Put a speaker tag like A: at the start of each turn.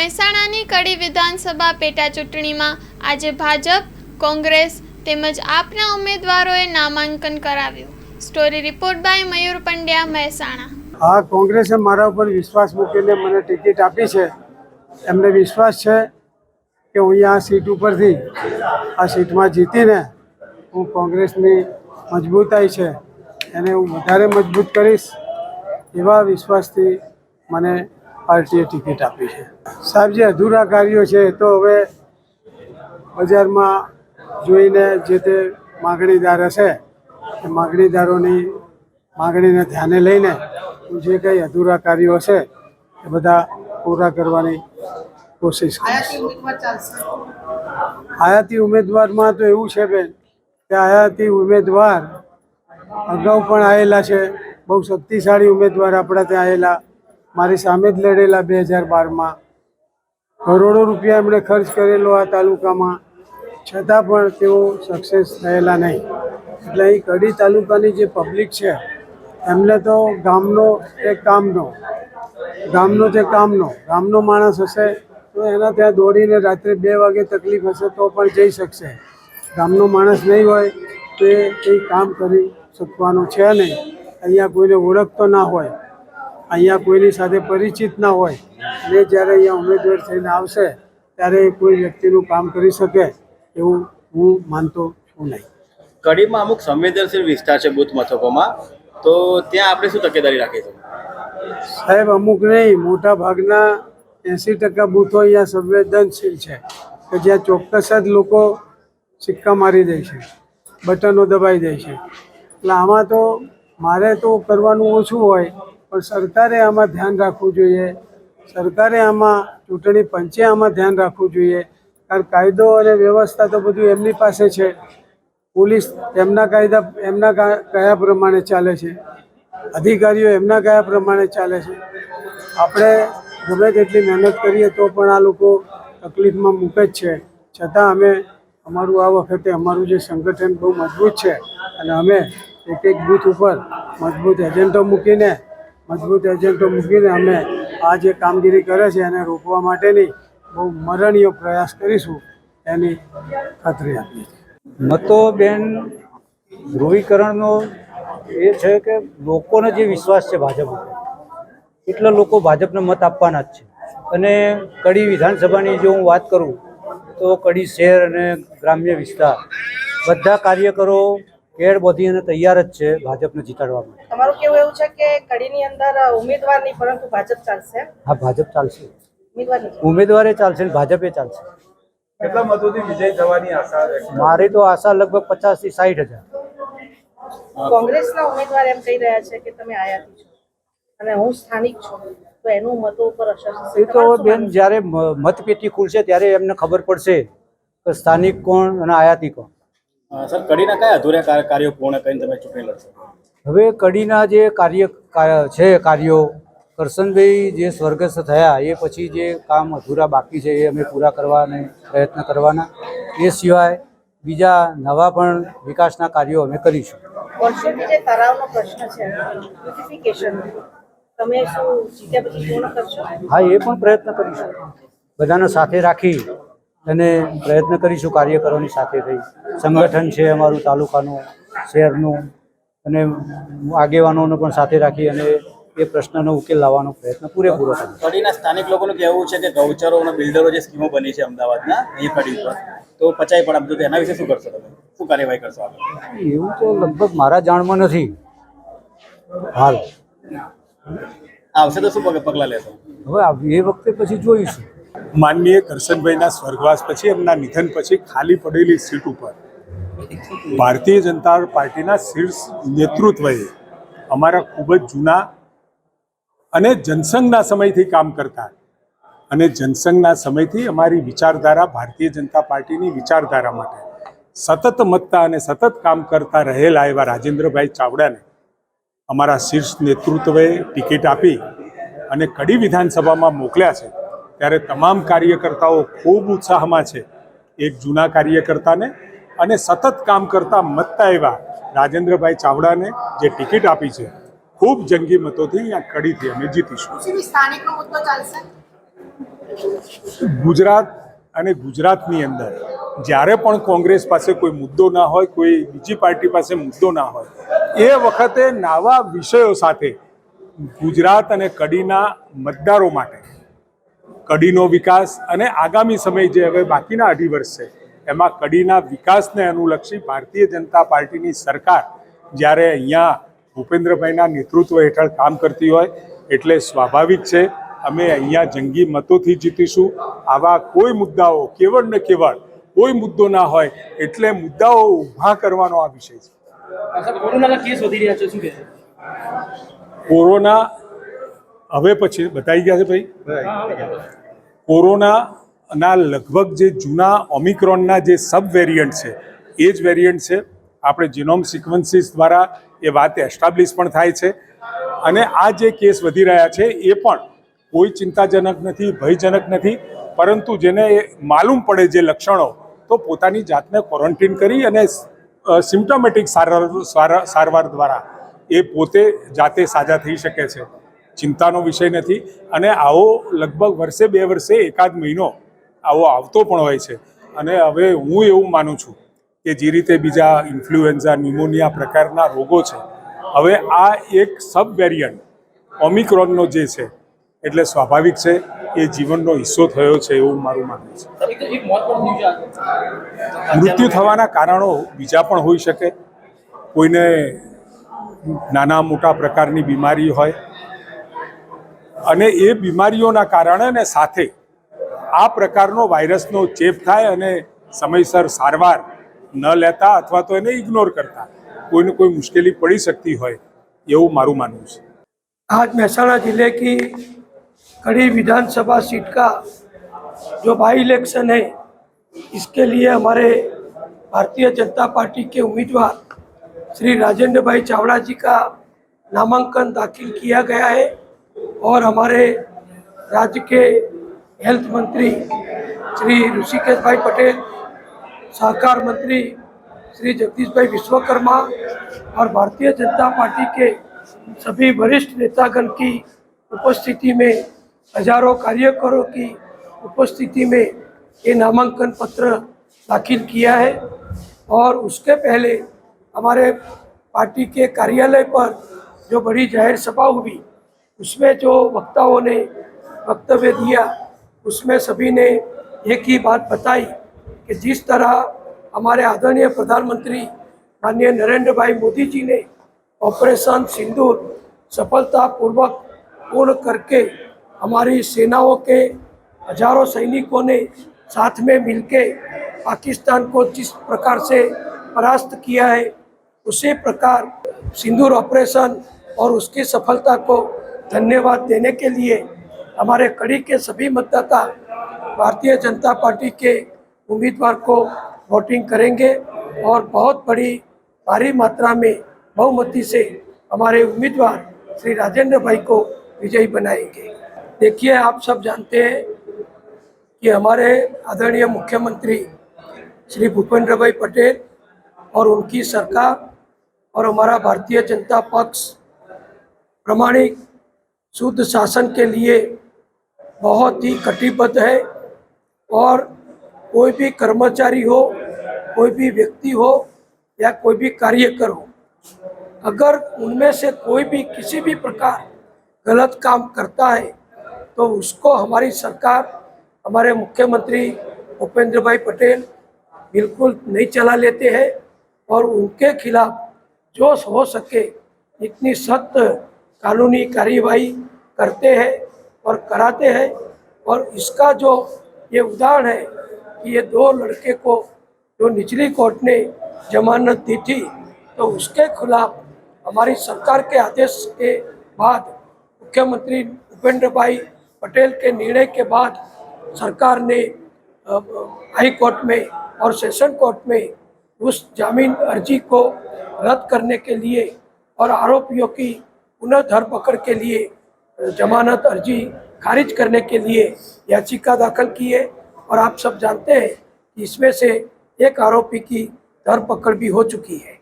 A: મહેસાણાની કડી વિધાનસભા પેટા ચૂંટણીમાં આજે ભાજપ, કોંગ્રેસ તેમજ આપના ઉમેદવારોએ નામાંકન કરાવ્યું. Story report by Mayur Pandya, Mehsana.
B: હા કોંગ્રેસે મારા ઉપર વિશ્વાસ મૂકીને મને ટિકિટ આપી છે. એમને વિશ્વાસ છે કે હું આ સીટ ઉપરથી, આ સીટમાં જીતીને હું કોંગ્રેસની મજબૂતાઈ છે. એને હું વધારે મજબૂત કરીશ એવા વિશ્વાસથી મને પાર્ટીએ ટિકિટ આપી છે. સાહેબ જે અધૂરા કાર્યો છે એ તો હવે બજારમાં જોઈને જે તે માગણીદાર હશે એ માગણીદારોની માગણીને ધ્યાને લઈને જે કંઈ અધૂરા કાર્યો હશે એ બધા પૂરા કરવાની કોશિશ કરીશ. આયાતી ઉમેદવારમાં તો એવું છે બેન કે આયાતી ઉમેદવાર અગાઉ પણ આવેલા છે બહુ શક્તિશાળી ઉમેદવાર આપણા ત્યાં આવેલા મારી સામે જ લડેલા બે હજાર બારમાં. કરોડો રૂપિયા એમણે ખર્ચ કરેલો આ તાલુકામાં. છતાં પણ તેઓ સક્સેસ થયેલા નહીં. એટલે અહીં કડી તાલુકાની જે પબ્લિક છે, એમને તો ગામનો એક કામનો ગામનો તે કામનો, ગામનો માણસ હશે તો એના ત્યાં દોડીને રાત્રે બે વાગે તકલીફ હશે તો પણ જઈ શકશે. ગામનો માણસ નહીં હોય તો એ કંઈ કામ કરી શકવાનો છે નહીં. અહીંયા કોઈને ઓળખતો ના હોય. અહીંયા કોઈની સાથે પરિચિત ના હોય ને જ્યારે અહીંયા ઉમેદવાર થઈને આવશે ત્યારે કોઈ વ્યક્તિનું કામ કરી શકે એવું હું માનતો છું નહીં.
C: કડીમાં અમુક સંવેદનશીલ વિસ્તાર છે બુથ મથકોમાં તો ત્યાં આપણે શું તકેદારી રાખીશું
B: સાહેબ અમુક નહીં મોટા ભાગના એંસી ટકા બૂથો અહીંયા સંવેદનશીલ છે કે જ્યાં ચોક્કસ જ લોકો સિક્કા મારી દે છે બટનો દબાઈ દે છે. એટલે આમાં તો મારે તો કરવાનું ઓછું હોય પણ સરકારે આમાં ધ્યાન રાખવું જોઈએ. સરકારે આમાં ચૂંટણી પંચે આમાં ધ્યાન રાખવું જોઈએ. કારણ કાયદો અને વ્યવસ્થા તો બધું એમની પાસે છે. પોલીસ એમના કાયદા, એમના કયા પ્રમાણે ચાલે છે? અધિકારીઓ એમના કયા પ્રમાણે ચાલે છે? આપણે ગમે તેટલી મહેનત કરીએ તો પણ આ લોકો તકલીફમાં મૂકે જ છે. છતાં અમે અમારું આ વખતે અમારું જે સંગઠન બહુ મજબૂત છે. અને અમે એક એક બૂથ ઉપર મજબૂત એજન્ટો મૂકીને મજબૂત એજન્ટો મૂકીને અમે આ જે કામગીરી કરે છે એને રોકવા માટેની બહુ મરણીય પ્રયાસ કરીશું એની ખાતરી આપીએ
D: મતો બેન, ધ્રુવીકરણનો એ છે કે લોકોનો જે વિશ્વાસ છે ભાજપ ઉપર એટલા લોકો ભાજપને મત આપવાના જ છે. અને કડી વિધાનસભાની જો હું વાત કરું, તો કડી શહેર અને ગ્રામ્ય વિસ્તાર, બધા કાર્યકરો કેળ બધી અને તૈયાર જ છે ભાજપને જીતાડવા માટે.
E: તમારું કેવું એવું છે કે કડીની અંદર ઉમેદવાર નહીં પરંતુ ભાજપ ચાલશે
D: હા ભાજપ ચાલશે.
E: ઉમેદવારે
D: ચાલશે ને ભાજપે ચાલશે.
F: કેટલા મતોથી વિજય થવાની આશા
D: મારી તો આશા લગભગ પચાસથી સાઠ હજાર.
E: કોંગ્રેસના ઉમેદવાર એમ કહી રહ્યા છે કે તમે આયાતી છો અને હું સ્થાનિક છું તો એનું મતો ઉપર અસર થશે.
D: એ તો બેન જ્યારે મતપેટી ખુલશે ત્યારે એમને ખબર પડશે કે સ્થાનિક કોણ અને આયાતી કોણ.
C: સર કડીના કયા અધૂરા કાર- કાર્યો પૂર્ણ કરીને તમે ચૂંટણી લડશો?
D: હવે કડીના જે કાર્ય છે કાર્યો કરશનભાઈ જે સ્વર્ગસ્થ થયા એ પછી જે કામ અધૂરા બાકી છે એ અમે પૂરા કરવાને પ્રયત્ન કરવાના. એ સિવાય બીજા નવા પણ વિકાસના કાર્યો અમે કરીશું.
E: વર્ષોથી જે તરાવનો પ્રશ્ન છે બ્યુટિફિકેશન તમે શું જીત્યા પછી પૂર્ણ કરશો?
D: હા એ પણ પ્રયત્ન કરીશું. બધાને સાથે રાખી અને પ્રયત્ન કરીશું કાર્યકરોની સાથે થઈ. સંગઠન છે અમારું તાલુકાનું શહેરનું અને આગેવાનોને પણ સાથે રાખી અને એ પ્રશ્નનો ઉકેલ લાવવાનો પ્રયત્ન પૂરેપૂરો કરીશું.
C: કડીના સ્થાનિક લોકોનું કહેવું છે કે ગૌચરો અને બિલ્ડરો જે સ્કીમો બની છે અમદાવાદના એ કડી ઉપર તો પચાઈ પણ તો એના વિશે શું કરશો તમે? શું કાર્યવાહી કરશો
D: એવું તો લગભગ મારા જાણમાં નથી. હાલ.
C: આવશે તો શું પગલાં લેશો?
D: હવે એ વખતે પછી જોઈશું.
F: માનનીય કરશનભાઈના સ્વર્ગવાસ પછી એમના નિધન પછી ખાલી પડેલી સીટ ઉપર ભારતીય જનતા પાર્ટીના શીર્ષ નેતૃત્વએ અમારા ખૂબ જ જૂના અને જનસંઘના સમયથી કામ કરતા અને જનસંઘના સમયથી અમારી વિચારધારા ભારતીય જનતા પાર્ટીની વિચારધારા માટે સતત મતતા અને સતત કામ કરતા રહેલા એવા રાજેન્દ્રભાઈ ચાવડાને અમારા શીર્ષ નેતૃત્વએ ટિકિટ આપી અને કડી વિધાનસભામાં મોકલ્યા છે. ત્યારે તમામ કાર્યકર્તાઓ ખૂબ ઉત્સાહમાં છે. એક જૂના કાર્યકર્તાને અને સતત કામ કરતા મતતા એવા રાજેન્દ્રભાઈ ચાવડાને જે ટિકિટ આપી છે. ખૂબ જંગી મતોથી અહીંયા કડીથી અમે જીતીશું. ગુજરાત અને ગુજરાતની અંદર જ્યારે પણ કોંગ્રેસ પાસે કોઈ મુદ્દો ના હોય કોઈ બીજી પાર્ટી પાસે મુદ્દો ના હોય એ વખતે નવા વિષયો સાથે ગુજરાત અને કડીના મતદારો માટે કડીનો વિકાસ અને આગામી સમય જે હવે બાકીના અઢી વર્ષ છે એમાં કડીના વિકાસને અનુલક્ષી ભારતીય જનતા પાર્ટીની સરકાર જ્યારે અહીંયા ભૂપેન્દ્રભાઈના નેતૃત્વ હેઠળ કામ કરતી હોય એટલે સ્વાભાવિક છે અમે અહીંયા જંગી મતોથી જીતીશું. આવા કોઈ મુદ્દાઓ કેવળ ને કેવળ કોઈ મુદ્દો ના હોય એટલે મુદ્દાઓ ઊભા કરવાનો આ વિષય છે.
G: સાહેબ કોરોનાના કેસ વધી રહ્યા છે શું કહેશો?
F: કોરોના હવે પછી બતાવી ગયા છે ભાઈ? કોરોનાના લગભગ જે જૂના ઓમિક્રોનના જે સબ વેરિયન્ટ છે, એ જ વેરિયન્ટ છે. આપણે જીનોમ સિક્વન્સીસ દ્વારા એ વાત એસ્ટાબ્લિશ પણ થાય છે. અને આ જે કેસ વધી રહ્યા છે, એ પણ કોઈ ચિંતાજનક નથી, ભયજનક નથી, પરંતુ જેને માલુમ પડે જે લક્ષણો, તો પોતાની જાતને ક્વોરન્ટીન કરી અને સિમ્ટોમેટિક સારવાર સારવાર- સારવાર દ્વારા એ પોતે જાતે સાજા થઈ શકે છે. ચિંતાનો વિષય નથી. અને આવો લગભગ વર્ષે બે વર્ષે એકાદ મહિનો આવો આવતો પણ હોય છે. અને હવે હું એવું માનું છું કે જે રીતે બીજા ઇન્ફ્લુએન્ઝા ન્યુમોનિયા પ્રકારના રોગો છે હવે આ એક સબ વેરિયન્ટ ઓમિક્રોનનો જે છે એટલે સ્વાભાવિક છે એ જીવનનો હિસ્સો થયો છે એવું મારું માનવું છે. મૃત્યુ થવાના કારણો બીજા પણ હોઈ શકે. કોઈને નાના મોટા પ્રકારની બીમારી હોય અને એ બીમારીઓના કારણે ને સાથે આ પ્રકારનો વાયરસનો ચેપ થાય અને સમયસર સારવાર ન લેતા અથવા તો એને ઇગ્નોર કરતા કોઈને કોઈ મુશ્કેલી પડી શકતી હોય એવું મારું માનવું છે
H: आज महसाना जिले की कड़ी विधानसभा सीट का जो बाई इलेक्शन है इसके लिए हमारे भारतीय जनता पार्टी के उम्मीदवार श्री राजेंद्र भाई चावड़ा जी का नामांकन दाखिल किया गया है और हमारे राज्य के हेल्थ मंत्री श्री ऋषिकेश भाई पटेल, सहकार मंत्री श्री जगदीश भाई विश्वकर्मा और भारतीय जनता पार्टी के सभी वरिष्ठ नेतागण की उपस्थिति में, हज़ारों कार्यकरों की उपस्थिति में ये नामांकन पत्र दाखिल किया है। और उसके पहले हमारे पार्टी के कार्यालय पर जो बड़ी ज़ाहिर सभा हुई उसमें जो वक्ताओं ने वक्तव्य दिया, उसमें सभी ने एक ही बात बताई कि जिस तरह हमारे आदरणीय प्रधानमंत्री माननीय नरेंद्र भाई मोदी जी ने ऑपरेशन सिंदूर सफलतापूर्वक पूर्ण करके हमारी सेनाओं के हज़ारों सैनिकों ने साथ में मिलके पाकिस्तान को जिस प्रकार से परास्त किया है, उसी प्रकार सिंदूर ऑपरेशन और उसकी सफलता को धन्यवाद देने के लिए हमारे कड़ी के सभी मतदाता भारतीय जनता पार्टी के उम्मीदवार को वोटिंग करेंगे और बहुत बड़ी, भारी मात्रा में बहुमती से हमारे उम्मीदवार श्री राजेंद्र भाई को विजयी बनाएँगे। देखिए, आप सब जानते हैं कि हमारे आदरणीय मुख्यमंत्री श्री भूपेंद्र भाई पटेल और उनकी सरकार और हमारा भारतीय जनता पक्ष प्रमाणिक शुद्ध शासन के लिए बहुत ही कटिबद्ध है और कोई भी कर्मचारी हो, कोई भी व्यक्ति हो या कोई भी कार्यकर हो, अगर उनमें से कोई भी किसी भी प्रकार गलत काम करता है तो उसको हमारी सरकार, हमारे मुख्यमंत्री भूपेंद्र भाई पटेल बिल्कुल नहीं चला लेते हैं और उनके खिलाफ जो हो सके इतनी सख्त कानूनी कार्यवाही करते हैं और कराते हैं और इसका जो ये उदाहरण है कि ये दो लड़के को जो निचली कोर्ट ने जमानत दी थी तो उसके खिलाफ हमारी सरकार के आदेश के बाद मुख्यमंत्री भूपेंद्र भाई पटेल के निर्णय के बाद सरकार ने हाई कोर्ट में और सेशन कोर्ट में उस जामीन अर्जी को रद्द करने के लिए और आरोपियों की पुनः धरपकड़ के लिए, जमानत अर्जी खारिज करने के लिए याचिका दाखिल की है। और आप सब जानते हैं कि इसमें से एक आरोपी की धरपकड़ भी हो चुकी है।